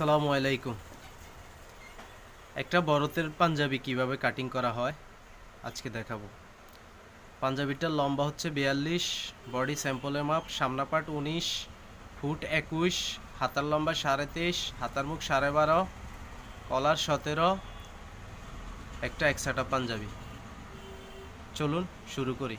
আসসালামু আলাইকুম। একটা বরতের পাঞ্জাবি কীভাবে কাটিং করা হয়, আজকে দেখাবো। পাঞ্জাবিটার লম্বা হচ্ছে বিয়াল্লিশ বডি স্যাম্পলের মাপ সামনা পাট উনিশ ফুট একুশ, হাতার লম্বা সাড়ে তেইশ, হাতার মুখ সাড়ে বারো কলার সতেরো, একটা একসাটা পাঞ্জাবি। চলুন শুরু করি।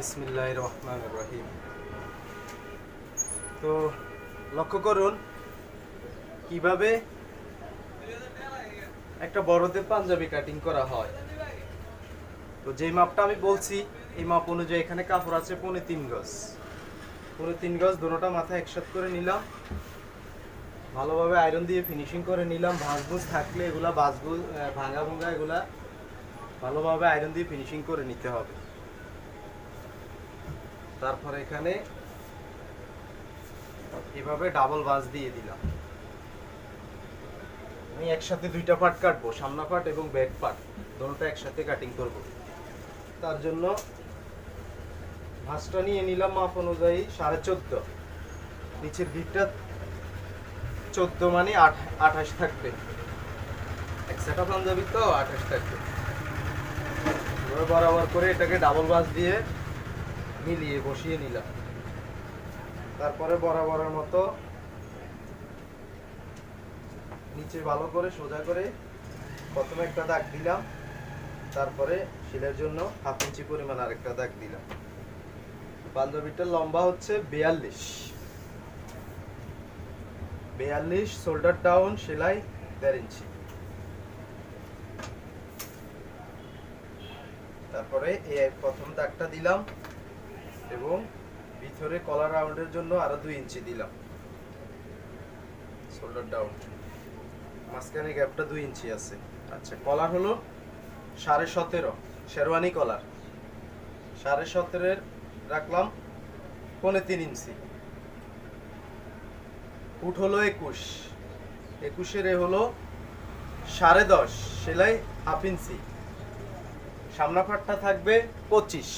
বিসমিল্লাহ রহমান রহিম তো লক্ষ্য করুন, কীভাবে একটা বড়দের পাঞ্জাবি কাটিং করা হয়। তো যেই মাপটা আমি বলছি, এই মাপ অনুযায়ী এখানে কাপড় আছে পৌনে তিন গজ। পৌনে তিন গজ দুটোটা মাথা একসাথে করে নিলাম। ভালোভাবে আয়রন দিয়ে ফিনিশিং করে নিলাম। ভাঁজভুজ থাকলে এগুলা বাজবুজ ভাঙা ভুঙ্গা এগুলা ভালোভাবে আয়রন দিয়ে ফিনিশিং করে নিতে হবে। তারপর এখানে এভাবে ডাবল বাস দিয়ে দিলাম। আমি একসাথে দুইটা পার্ট কাটবো, সামনা পার্ট এবং ব্যাক পার্ট দুটোটা একসাথে কাটিং করব। তার জন্য ভাঁজটা নিয়ে নিলাম মাপ অনুযায়ী সাড়ে চোদ্দ। নিচের দিকটা চোদ্দ মানে আট, আঠাশ থাকবে। এক সেটা পাঞ্জাবি তো, আঠাশ থাকবে। বরাবর করে এটাকে ডাবল বাস দিয়ে মিলিয়ে বসিয়ে নিলাম। তারপরে বরাবরের মতো নিচে ভালো করে সোজা করে প্রথমে একটা দাগ দিলাম, তারপরে শিলের জন্য হাফ ইঞ্চি পরিমাণ আরেকটা দাগ দিলাম। পাঞ্জাবিটার লম্বা হচ্ছে বিয়াল্লিশ। বিয়াল্লিশ, শোল্ডার ডাউন, সেলাই দেড় ইঞ্চি। তারপরে এই প্রথম দাগটা দিলাম। এবং ভিতরে কলার রাউন্ডের জন্য আরও দুই ইঞ্চি দিলাম। শোল্ডার ডাউন মাঝখানে গ্যাপটা দুই ইঞ্চি আছে। আচ্ছা কলার হলো সাড়ে সতেরো, শেরওয়ানি কলার। সাড়ে সতেরোর রাখলাম পৌনে তিন ইঞ্চি। ফুট হলো একুশ। একুশের এ হলো সাড়ে দশ, সেলাই হাফ ইঞ্চি। সামনা পাটটা থাকবে পঁচিশ।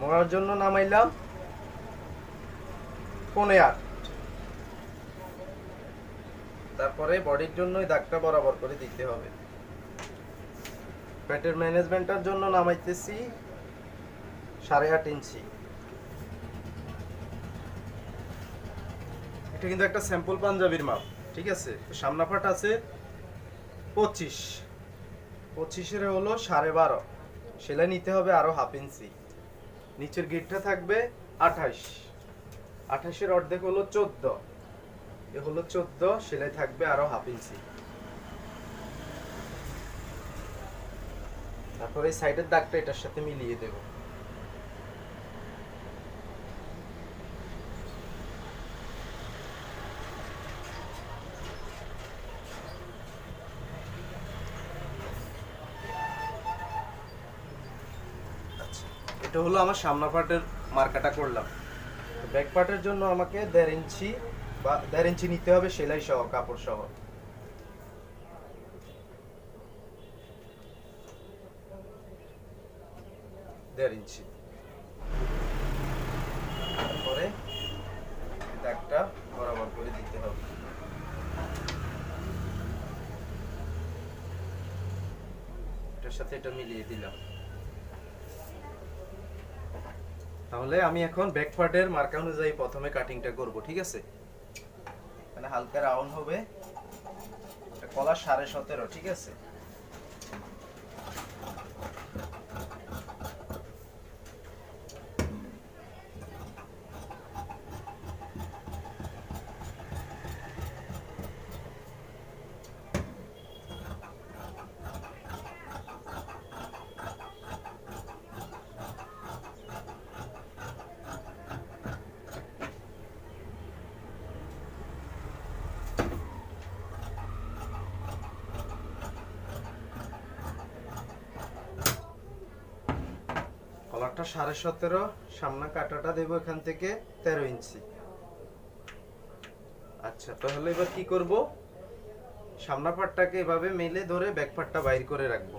মোড়ার জন্য নামাইলাম পনে আট। তারপরে বডির জন্য ওই দাগটা বরাবর করে দিতে হবে। প্যাটের ম্যানেজমেন্টের জন্য নামাইতেছি সাড়ে আট ইঞ্চি। এটা কিন্তু একটা স্যাম্পল পাঞ্জাবির মাপ, ঠিক আছে? সামনা পাট আছে পঁচিশ। পঁচিশের হলো সাড়ে বারো। সেলাই নিতে হবে আরও হাফ ইঞ্চি। নিচের গিটটা থাকবে আঠাশ। আঠাশের অর্ধেক হলো চোদ্দ। এ হলো চোদ্দ সেলাই থাকবে আরও হাফ ইঞ্চি তারপরে সাইডের দাগটা এটার সাথে মিলিয়ে দেব। এটা হলো আমার সামনা পার্টের মার্কাটা করলাম। ব্যাক পার্টের জন্য আমাকে দেড় ইঞ্চি বা দেড় ইঞ্চি নিতে হবে, সেলাই সহ, কাপড় সহ। দেড় ইঞ্চি। তারপরে দাগটা বরাবর করে দিতে হবে। এটার সাথে এটা মিলিয়ে দিলাম। তাহলে আমি এখন ব্যাক পার্টের মার্কা অনুযায়ী প্রথমে কাটিংটা করব, ঠিক আছে? মানে হালকা রাউন্ড হবে। কলা সাড়ে সতেরো, ঠিক আছে? কলারটা সাড়ে সতেরো, সামনা কাটাটা দেবো এখান থেকে তেরো ইঞ্চি। আচ্ছা তাহলে এবার কি করব? সামনা পাটটাকে এভাবে মেলে ধরে ব্যাক পাটটা বাইর করে রাখব।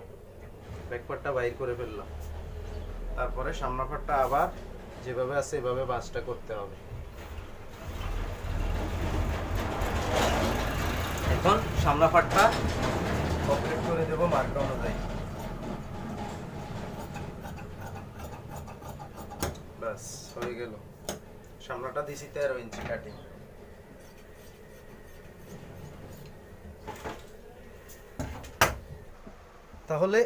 ব্যাক পাটটা বাইর করে ফেললাম। তারপরে সামনা পাটটা আবার যেভাবে আছে এভাবে বাসটা করতে হবে। এখন সামনা পাটটা অপারেট করে দেবো মার্কা অনুযায়ী। ব্যাস হয়ে গেল। সামনাটা দিছি তেরো ইঞ্চি কাটিং তাহলে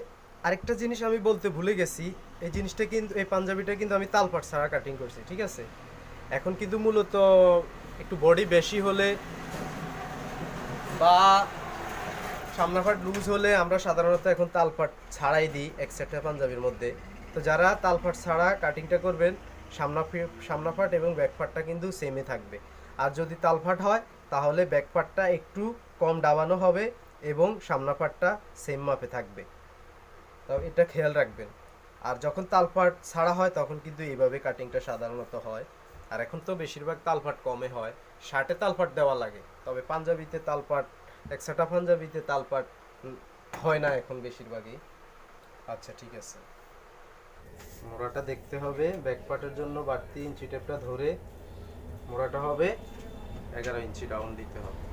আরেকটা জিনিস আমি বলতে ভুলে গেছি, এই জিনিসটা কিন্তু এই পাঞ্জাবিটা কিন্তু আমি তালপাট ছাড়া কাটিং করছি, ঠিক আছে? এখন কিন্তু মূলত একটু বডি বেশি হলে বা সামনাপাট লুজ হলে আমরা সাধারণত এখন তালপাট ছাড়াই দিই এক সেটটা পাঞ্জাবির মধ্যে। তো যারা তালপাট ছাড়া কাটিংটা করবেন সামনা ফি- সামনাপাট এবং ব্যাকপাটটা কিন্তু সেমে থাকবে। আর যদি তালপাট হয়, তাহলে ব্যাকপাটটা একটু কম ডাবানো হবে এবং সামনা সামনাপাটটা সেম মাপে থাকবে। তো এটা খেয়াল রাখবেন। আর যখন তালপাট ছাড়া হয়, তখন কিন্তু এইভাবে কাটিংটা সাধারণত হয়। আর এখন তো বেশিরভাগ তালপাট কমে হয়। শার্টে তালপাট দেওয়া লাগে, তবে পাঞ্জাবিতে তালপাট একসাটা পাঞ্জাবিতে তালপাট হয় না এখন বেশিরভাগই। আচ্ছা ঠিক আছে। মোড়াটা দেখতে হবে। ব্যাকপার্টের জন্য বাড়তি ইঞ্চি টেপটা ধরে মোড়াটা হবে। এগারো ইঞ্চি ডাউন দিতে হবে।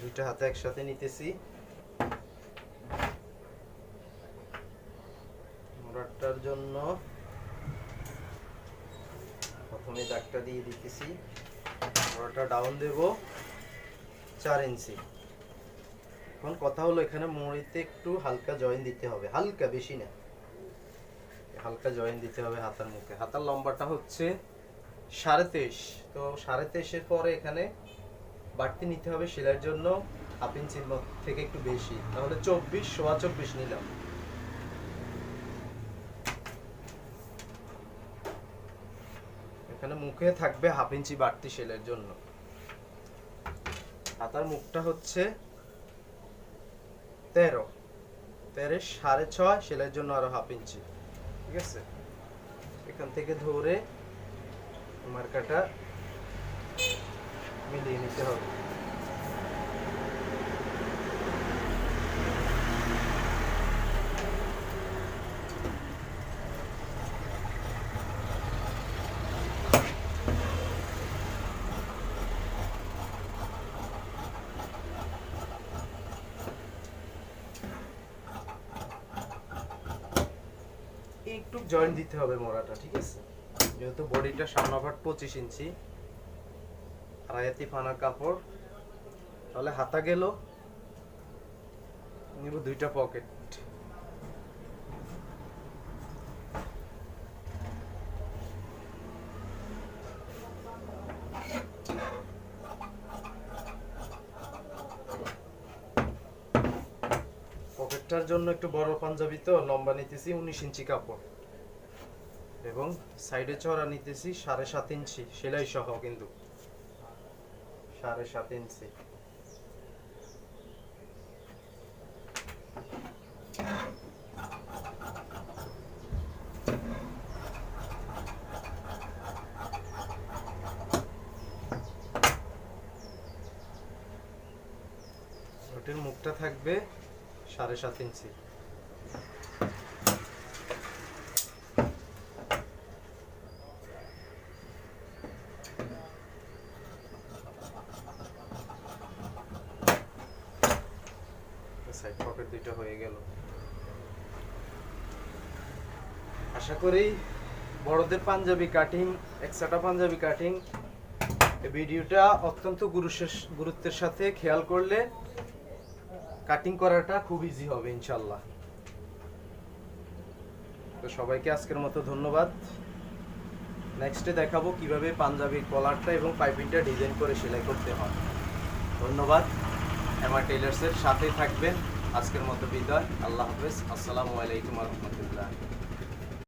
দুইটা হাতে একসাথে নিতেছি। মোড়াটার জন্য প্রথমে দাগটা দিয়ে দিতেছি। মোড়াটা ডাউন দেব চার ইঞ্চি এখন কথা হলো এখানে মুড়িতে একটু হালকা জয়েন দিতে হবে। হালকা, বেশি না। হালকা জয়েন দিতে হবে হাতার মুখে। হাতার লম্বাটা হচ্ছে সাড়ে তেইশ। তো সাড়ে তেইশের পরে এখানে বাড়তি নিতে হবে সেলাইয়ের জন্য হাফ ইঞ্চির থেকে একটু বেশি। তাহলে চব্বিশ সোয়া চব্বিশ নিলাম। এখানে মুখে থাকবে হাফ ইঞ্চি বাড়তি সেলের জন্য। হাতার মুখটা হচ্ছে তেরো। তেরো সাড়ে ছয় সেলের জন্য আরও হাফ ইঞ্চি। ঠিক আছে? এখান থেকে ধরে মার্কাটা মিলিয়ে নিতে হবে। একটু জয়েন দিতে হবে মোড়াটা, ঠিক আছে? যেহেতু বডিটা সামনা পাট পঁচিশ ইঞ্চি। আড়াইয়াতি ফানা কাপড়। তাহলে হাতা গেল। নিব দুইটা পকেট। পকেটটার জন্য একটু বড় পাঞ্জাবি তো, লম্বা নিতেছি উনিশ ইঞ্চি কাপড়। এবং সাইডে চড়া নিতেছি সাড়ে সাত ইঞ্চি, সেলাই সহ কিন্তু। সাড়ে সাত ইঞ্চি ওটির মুখটা থাকবে সাড়ে সাত ইঞ্চি। সাইড পকেট দুইটা হয়ে গেল। আশা করি বড়দের পাঞ্জাবি কাটিং একসাটা পাঞ্জাবি কাটিং ভিডিওটা অত্যন্ত গুরুত্বের সাথে খেয়াল করলে কাটিং করাটা খুব ইজি হবে ইনশাল্লাহ। তো সবাইকে আজকের মতো ধন্যবাদ। নেক্সটে দেখাবো কীভাবে পাঞ্জাবির কলারটা এবং পাইপিংটা ডিজাইন করে সেলাই করতে হয়। ধন্যবাদ। এমআর টেলার্সের সাথেই থাকবেন। আজকের মতো বিদায়। আল্লাহ হাফেজ। আসসালামু আলাইকুম রহমতুল্লাহ।